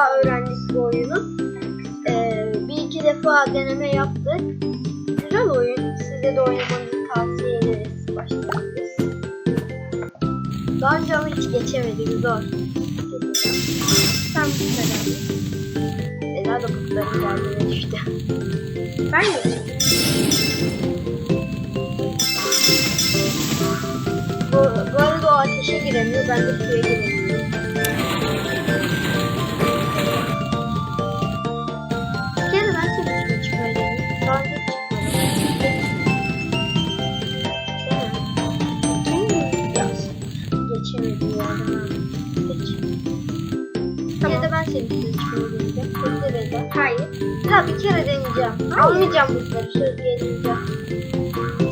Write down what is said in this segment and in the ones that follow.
defa öğrendik bu oyunu. Ee, bir iki defa deneme yaptık. Güzel oyun. Size de oynamanızı tavsiye ederiz. Başlayabiliriz. Daha önce ama hiç geçemedik. Zor. Tam bu kadar. Ela da kurtların geldiğine düştü. Ben de. Bu, bu arada o ateşe giremiyor. Ben de suya giremiyorum. Ben çıkmayı deneyeceğim. Bekle bekle. Hayır. Ha bir kere deneyeceğim. Hayır. Almayacağım bunları. Söz yenileceğim.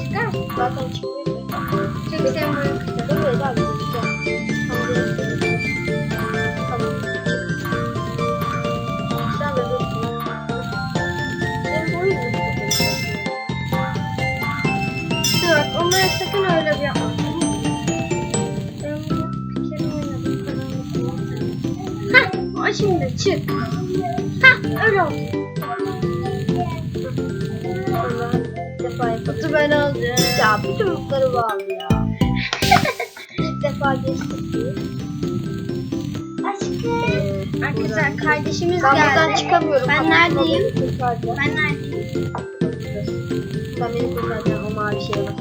Çıkar mısın? Zaten çıkmıyor. Çünkü sen böyle kızım. Dur abi deneyeceğim. Şimdi çık. Hah, öyle oldu. Bir defa yapalım. Dur ben alacağım. Ya bütün mutları bağlı ya. İlk defa geçtik biz. Aşkım. Arkadaşlar kardeşimiz Ben geldi. çıkamıyorum. Ben neredeyim? Ben neredeyim? Sen beni kurtaracaksın o mavi şeye bak.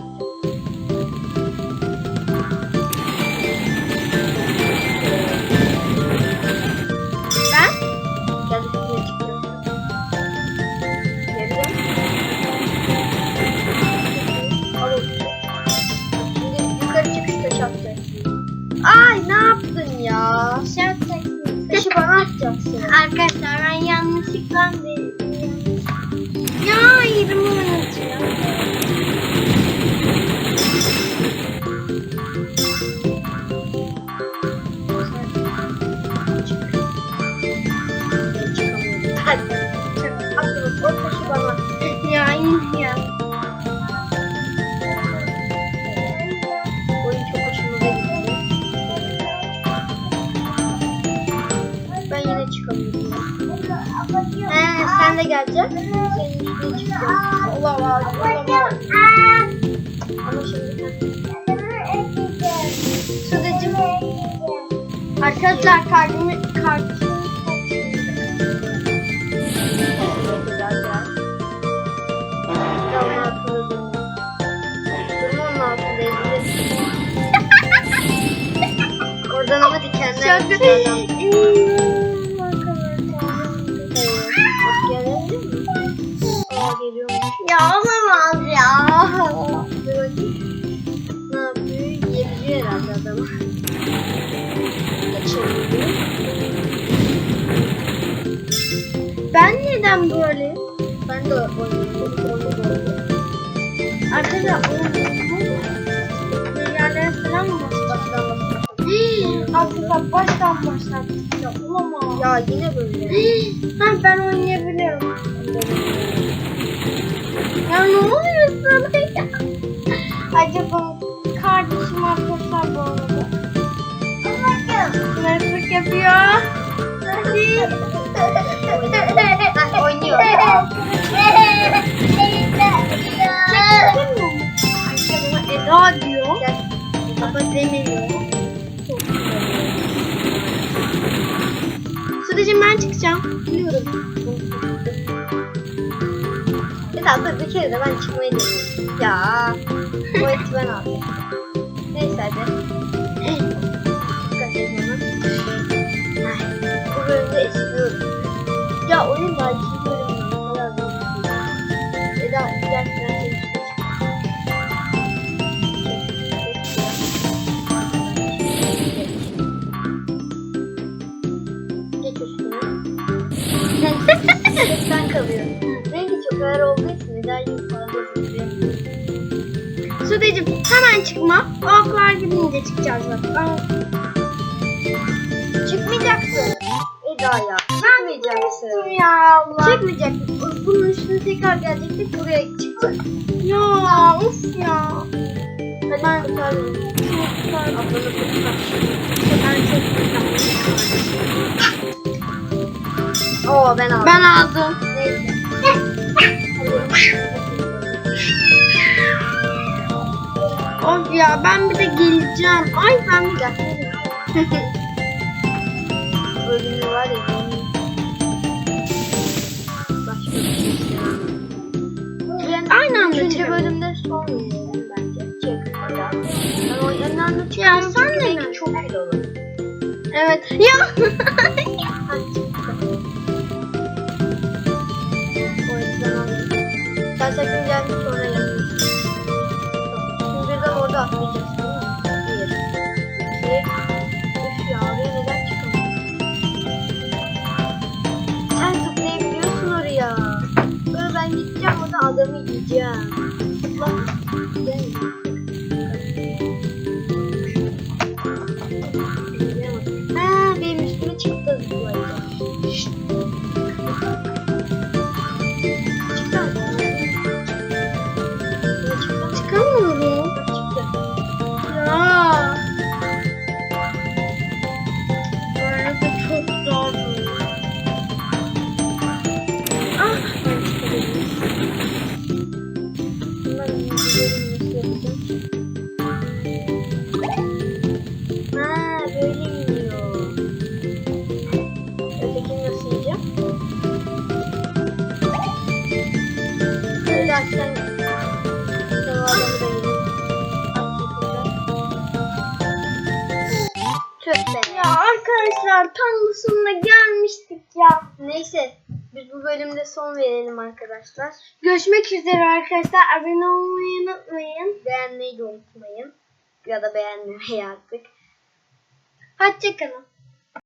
Gel. Bir de onun altında durma. Durma onun altında ezilirsin. Oradan ama dikenler Çok çıkıyor neden böyle? Ben de oynuyorum. Oynuyorum. Arkadaşlar oğlum yerlere falan mı Baştan başla. Arkadaşlar baştan başlattık ya olamaz. Ya yine böyle. ha ben oynayabiliyorum. Ya ne oluyor sana ya? Acaba kardeşim arkadaşlar bu arada. Sınıflık yapıyor. Hadi. Oynuyor. Eda diyor. Ama demiyor. Sude'cim ben çıkacağım. Biliyorum. Mesela dur bir kere de ben çıkmayı deneyeyim. Ya. Bu eti ben aldım. Neyse hadi. Sen kalıyorsun. Rengi çok ağır olduğu için neden yukarıda zıplıyor? Sude'cim hemen çıkma. O oklar gidince çıkacağız bak. Aa, Çıkmayacaksın. Eda ya. Çıkmayacaksın. Ya Allah. Çıkmayacaksın. Bunun üstüne tekrar gelecektik. Buraya çıkacak. Ya of ya. Hadi ben kurtar beni. Ablanı kurtar. Ben çok Oo ben aldım. Ben aldım. Neyse. Of ya ben bir de geleceğim. Ay ben bir de. Bölümü var ya. Başka bir şey. Ben Aynı anda Üçüncü çıkalım. bölümde son bence. Çek. Ben o yanını Ya anlatıyorum. sen çünkü de çok iyi olur. Evet. Ya. Şimdi be. Ya arkadaşlar tam bu sonuna gelmiştik ya. Neyse. Biz bu bölümde son verelim arkadaşlar. Görüşmek üzere arkadaşlar. Abone olmayı unutmayın. Beğenmeyi unutmayın. Ya da beğenmemeyi artık. Hoşçakalın.